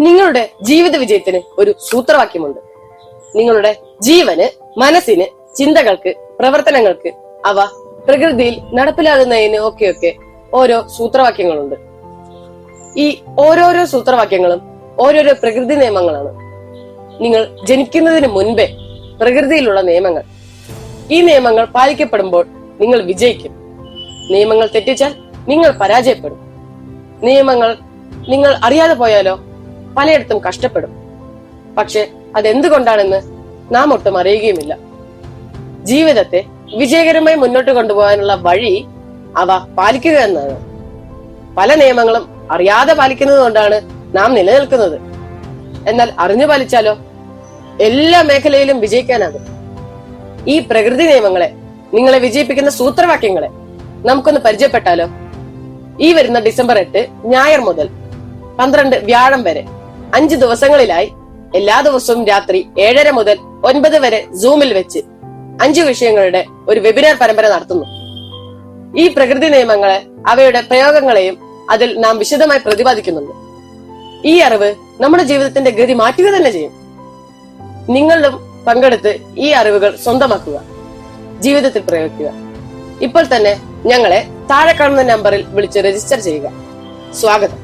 നിങ്ങളുടെ ജീവിത വിജയത്തിന് ഒരു സൂത്രവാക്യമുണ്ട്. നിങ്ങളുടെ ജീവന് മനസ്സിന് ചിന്തകൾക്ക് പ്രവർത്തനങ്ങൾക്ക് അവ പ്രകൃതിയിൽ നടപ്പിലാകുന്നതിന് ഒക്കെയൊക്കെ ഓരോ സൂത്രവാക്യങ്ങളുണ്ട്. ഈ ഓരോരോ സൂത്രവാക്യങ്ങളും ഓരോരോ പ്രകൃതി നിയമങ്ങളാണ്. നിങ്ങൾ ജനിക്കുന്നതിന് മുൻപേ പ്രകൃതിയിലുള്ള നിയമങ്ങൾ. ഈ നിയമങ്ങൾ പാലിക്കപ്പെടുമ്പോൾ നിങ്ങൾ വിജയിക്കും. നിയമങ്ങൾ തെറ്റിച്ചാൽ നിങ്ങൾ പരാജയപ്പെടും. നിയമങ്ങൾ നിങ്ങൾ അറിയാതെ പോയാലോ? പലയിടത്തും കഷ്ടപ്പെടും. പക്ഷെ അതെന്തുകൊണ്ടാണെന്ന് നാം ഒട്ടും അറിയുകയുമില്ല. ജീവിതത്തെ വിജയകരമായി മുന്നോട്ട് കൊണ്ടുപോകാനുള്ള വഴി അവ പാലിക്കുക എന്നാണ്. പല നിയമങ്ങളും അറിയാതെ പാലിക്കുന്നത് കൊണ്ടാണ് നാം നിലനിൽക്കുന്നത്. എന്നാൽ അറിഞ്ഞു പാലിച്ചാലോ? എല്ലാ മേഖലയിലും വിജയിക്കാനാകും. ഈ പ്രകൃതി നിയമങ്ങളെ നിങ്ങളെ വിജയിപ്പിക്കുന്ന സൂത്രവാക്യങ്ങളെ നമുക്കൊന്ന് പരിചയപ്പെട്ടാലോ? ഈ വരുന്ന ഡിസംബർ എട്ട് ഞായർ മുതൽ പന്ത്രണ്ട് വ്യാഴം വരെ അഞ്ച് ദിവസങ്ങളിലായി എല്ലാ ദിവസവും രാത്രി ഏഴര മുതൽ ഒൻപത് വരെ സൂമിൽ വെച്ച് അഞ്ച് വിഷയങ്ങളുടെ ഒരു വെബിനാർ പരമ്പര നടത്തുന്നു. ഈ പ്രകൃതി നിയമങ്ങളെ അവയുടെ പ്രയോഗങ്ങളെയും അതിൽ നാം വിശദമായി പ്രതിപാദിക്കുന്നുണ്ട്. ഈ അറിവ് നമ്മുടെ ജീവിതത്തിന്റെ ഗതി മാറ്റുക തന്നെ ചെയ്യും. നിങ്ങളും പങ്കെടുത്ത് ഈ അറിവുകൾ സ്വന്തമാക്കുക ജീവിതത്തിൽ പ്രയോഗിക്കുക. ഇപ്പോൾ തന്നെ ഞങ്ങളെ താഴെ കാണുന്ന നമ്പറിൽ വിളിച്ച് രജിസ്റ്റർ ചെയ്യുക. സ്വാഗതം.